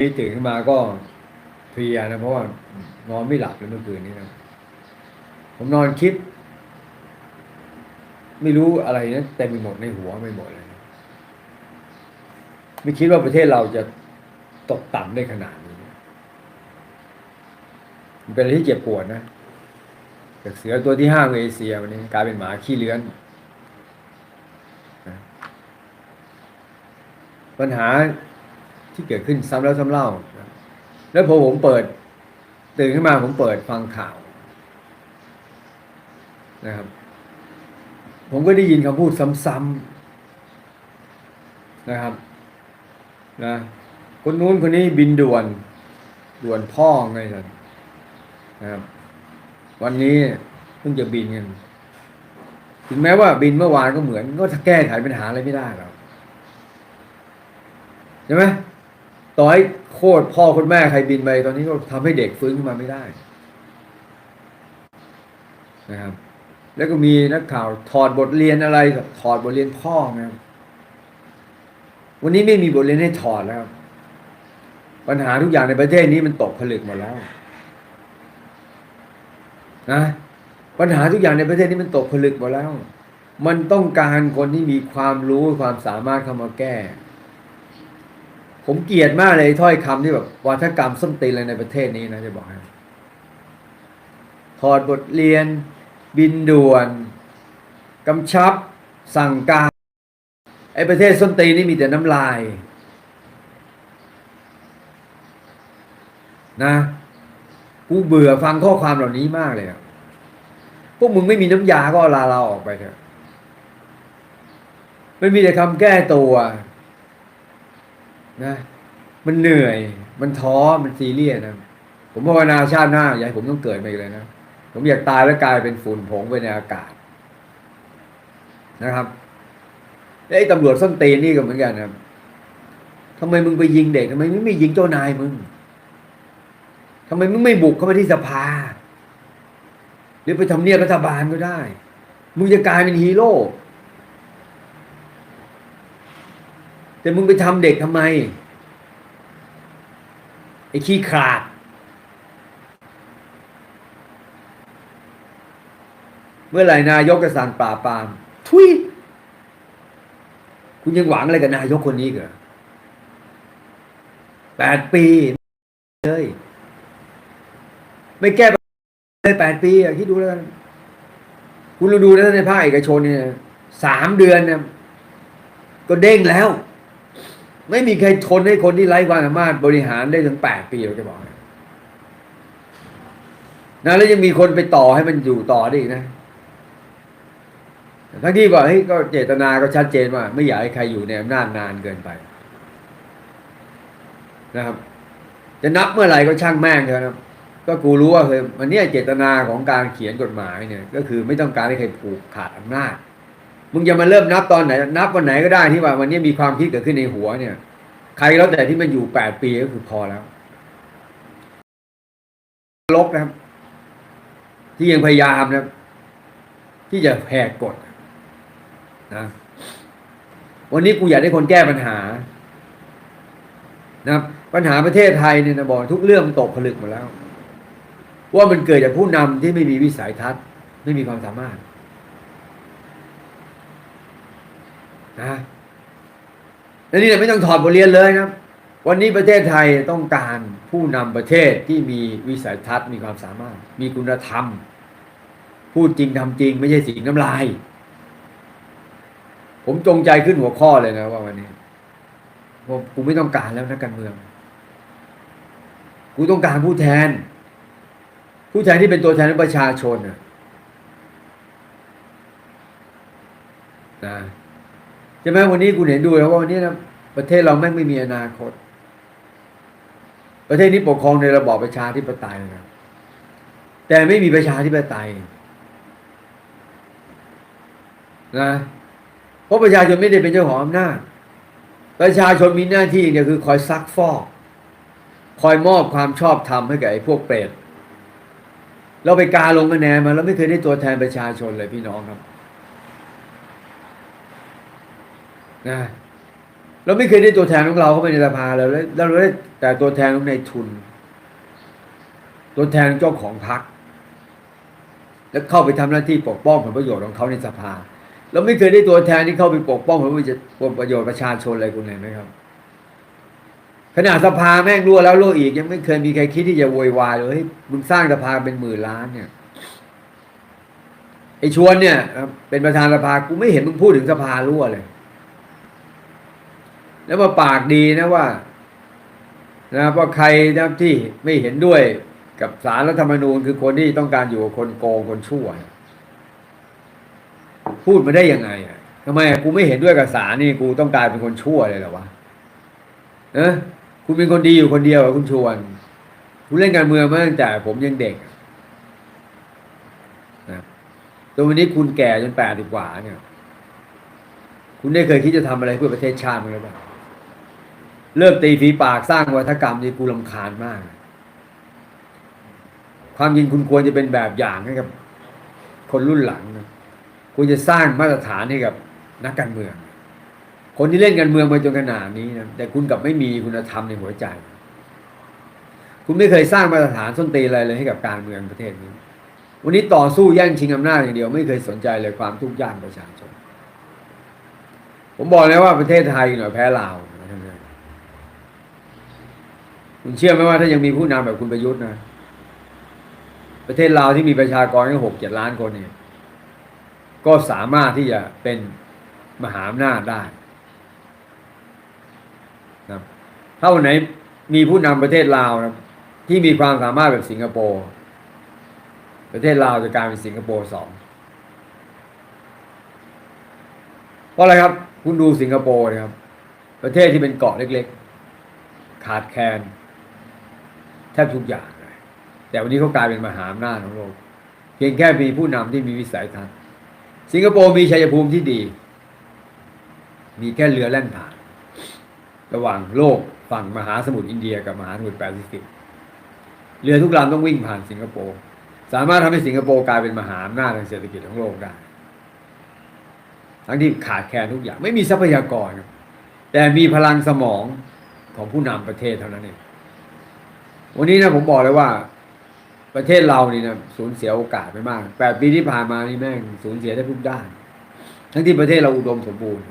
นี่ตื่นขึ้นมาก็เพลียนะเพราะว่านอนไม่หลับเลยเมื่อคืนนี้นะผมนอนคิด ไม่รู้อะไรนะเต็มไปหมดในหัวไม่หมดเลยนะไม่คิดว่าประเทศเราจะตกต่ำได้ขนาดนี้นะมันเป็นอะไรที่เจ็บปวดนะจากเสือตัวที่ห้าของเอเชียวันนี้กลายเป็นหมาขี้เลื้อนปัญหา ที่เกิดขึ้นซ้ำแล้วซ้ำเล่า แล้วพอผมเปิด ตื่นขึ้นมาผมเปิดฟังข่าวนะครับ ผมก็ได้ยินคำพูดซ้ำๆนะครับนะคนนู้นคนนี้บินด่วน ด่วนพ่อไงสันนะครับ วันนี้เพิ่งจะบินกันถึงแม้ว่าบินเมื่อวานก็เหมือน ก็แก้ไขปัญหาอะไรไม่ได้หรอกใช่ไหม ต่อให้โคตรพ่อคุณแม่ใครบินไปตอนนี้ก็ทำให้เด็กฟื้นขึ้นมาไม่ได้นะครับ แล้วก็มีนักข่าวถอดบทเรียนอะไรถอดบทเรียนพ่อนะครับวันนี้ไม่มีบทเรียนให้ถอดแล้วปัญหาทุกอย่างในประเทศนี้มันตกผลึกหมดแล้วนะปัญหาทุกอย่างในประเทศนี้มันตกผลึกหมดแล้ว มันต้องการคนที่มีความรู้ความสามารถเข้ามาแก้ ผมเกลียดมากเลยถ้อยคำที่แบบวัฒกรรมส้มตีนอะไรในประเทศนี้นะจะบอกให้ถอดบทเรียน บินด่วนกำชับ สั่งการไอ้ประเทศส้มตีนนี่มีแต่น้ำลาย นะกูเบื่อฟังข้อความเหล่านี้มากเลยพวกมึงไม่มีน้ำยาก็เอาลาเราออกไปเถอะไม่มีแต่คำแก้ตัว นะ มันเหนื่อย มันท้อมันซีเรียสนะผมภาวนาชาติหน้าอย่าให้ผมต้องเกิดมาอีกเลยนะผมอยากตายแล้วกลายเป็นฝุ่นผงไปในอากาศ นะครับไอ้ตำรวจส้นตีนนี่ก็เหมือนกันนะครับทำไมมึงไปยิงเด็กทำไมมึงไม่ยิงเจ้านายมึงทำไมมึงไม่บุกเข้ามาที่สภา หรือไปทำเนียบรัฐบาลก็ได้ มึงจะกลายเป็นฮีโร่ แต่มึงไปทำเด็กทำไม ไอ้ขี้ขาด เมื่อไหร่นายกจะสั่งปราบปราม ทุย คุณยังหวังอะไรกับนายกคนนี้เหรอแปดปีเลยไม่แก้เลยแปดปีอะคิดดูแล้วกันคุณเราดูนะในภาคเอกชนเนี่ยสามเดือนเนี่ยก็เด้งแล้ว ไม่มีใครทนให้คนที่ไร้ความสามารถบริหารได้ถึงแปดปีเราจะบอกนะแล้วยังมีคนไปต่อให้มันอยู่ต่อได้อีกนะทั้งที่บอกเฮ้ยก็เจตนาก็ชัดเจนว่า ไม่อยากให้ใครอยู่ในอำนาจนานเกินไป นะครับ จะนับเมื่อไหร่ก็ช่างแม่งเถอะนะก็กูรู้ว่าเคยมันเนี่ยเจตนาของการเขียนกฎหมายเนี่ย ก็คือไม่ต้องการให้ใครผูกขาดอำนาจ มึงจะมาเริ่มนับตอนไหน นับวันไหนก็ได้ที่ว่าวันนี้มีความคิดเกิดขึ้นในหัวเนี่ย ใครแล้วแต่ที่มันอยู่แปดปีก็คือพอแล้ว ลบนะครับ ที่ยังพยายามนะครับที่จะแหกกฎนะวันนี้กูอยากได้คนแก้ปัญหา นะครับ ปัญหาประเทศไทยเนี่ยนะบอกทุกเรื่องมันตกผลึกหมดแล้ว ว่ามันเกิดจากผู้นำที่ไม่มีวิสัยทัศน์ ไม่มีความสามารถ นะและนี่เนี่ไม่ต้องถอดบทเรียนเลยนะวันนี้ประเทศไทยต้องการผู้นำประเทศที่มีวิสัยทัศน์มีความสามารถ มีคุณธรรม พูดจริงทำจริง ไม่ใช่สิ่งน้ำลาย ผมจงใจขึ้นหัวข้อเลยนะว่าวันนี้ผมกูไม่ต้องการแล้วนักการเมือง กูต้องการผู้แทน ผู้แทนที่เป็นตัวแทนของประชาชนนะ ใช่ไหมวันนี้กูเห็นดูแล้วว่าวันนี้นะประเทศเราแม่งไม่มีอนาคต ประเทศนี้ปกครองในระบอบประชาธิปไตยนะแต่ไม่มีประชาธิปไตยนะเพราะประชาชนไม่ได้เป็นเจ้าของอำนาจประชาชนมีหน้าที่เนี่ยคือคอยซักฟอก คอยมอบความชอบธรรมให้กับไอ้พวกเปรตเราไปกาลงคะแนนมาแล้วไม่เคยได้ตัวแทนประชาชนเลยพี่น้องครับ นะเราไม่เคยได้ตัวแทนของเราเข้าไปในสภาเลยแล้วแล้วเราได้แต่ตัวแทนของในทุน ตัวแทนเจ้าของพรรคแล้วเข้าไปทำหน้าที่ปกป้องผลประโยชน์ของเขาในสภาเราไม่เคยได้ตัวแทนที่เข้าไปปกป้องผลประโยชน์ประชน์ประชาชนอะไรคุณเห็นไหมครับขนาดสภาแม่งรั่วแล้วรั่วอีก ยังไม่เคยมีใครคิดที่จะโวยวายเลยมึงสร้างสภาเป็นหมื่นล้านเนี่ยไอ้ชวนเนี่ยเป็นประธานสภากูไม่เห็นมึงพูดถึงสภารั่วเลย แล้วมาปากดีนะว่านะครับว่าใครนะที่ไม่เห็นด้วยกับสารรัฐธรรมนูญคือคนที่ต้องการอยู่กับคนโกงคนชั่ว พูดมาได้ยังไงอะทำไมกูไม่เห็นด้วยกับสารนี่กูต้องกลายเป็นคนชั่วเลยเหรอวะเอะคุณเป็นคนดีอยู่คนเดียวคุณชวนคุณเล่นการเมืองมาตั้งแต่ผมยังเด็กนะจนวันนี้คุณแก่จนแปดสิบกว่าเนี่ย คุณได้เคยคิดจะทำอะไรเพื่อประเทศชาติมั้างหรือเปล่า เลิกตีฝีปากสร้างวัฒกรรมนี่กูลำคาญมาก ความจริงคุณควรจะเป็นแบบอย่างให้กับ คนรุ่นหลังนะคุณจะสร้างมาตรฐานให้กับนักการเมือง คนที่เล่นการเมืองมาจนขนาดนี้นะแต่คุณกับไม่มีคุณธรรมในหัวใจ คุณไม่เคยสร้างมาตรฐานส้นตีนอะไรเลยให้กับการเมืองประเทศนี้ วันนี้ต่อสู้แย่งชิงอำนาจอย่างเดียว ไม่เคยสนใจเลยความทุกข์ยากประชาชนผมบอกแล้วว่าประเทศไทยหน่อยแพ้ลาว คุณเชื่อไหมว่าถ้ายังมีผู้นำแบบคุณประยุทธ์นะประเทศลาวที่มีประชากรแค่หกเจ็ดล้านคนเนี่ย ก็สามารถที่จะเป็นมหาอำนาจได้นะถ้าวันไหนมีผู้นำประเทศลาวนะที่มีความสามารถแบบสิงคโปร์ประเทศลาวจะกลายเป็นสิงคโปร์สองเพราะอะไรครับ คุณดูสิงคโปร์นะครับ ประเทศที่เป็นเกาะเล็ก ๆ ขาดแคลน ทบทุกอย่างเลยแต่วันนี้เขากลายเป็นมหาอำนาจของโลก เพียงแค่มีผู้นำที่มีวิสัยทัศน์สิงคโปร์มีชัยภูมิที่ดี มีแค่เรือแล่นผ่าน ระหว่างโลกฝั่งมหาสมุทรอินเดียกับมหาสมุทรแปซิฟิกเรือทุกลำต้องวิ่งผ่านสิงคโปร์สามารถทำให้สิงคโปร์กลายเป็นมหาอำนาจทางเศรษฐกิจของโลกได้ทั้งที่ขาดแคลนทุกอย่างไม่มีทรัพยากร แต่มีพลังสมองของผู้นำประเทศเท่านั้นเอง วันนี้นะผมบอกเลยว่า ประเทศเรานี่นะสูญเสียโอกาสไปมากแปดปีที่ผ่านมานี่แม่งสูญเสียได้ทุกด้าน ทั้งที่ประเทศเราอุดมสมบูรณ์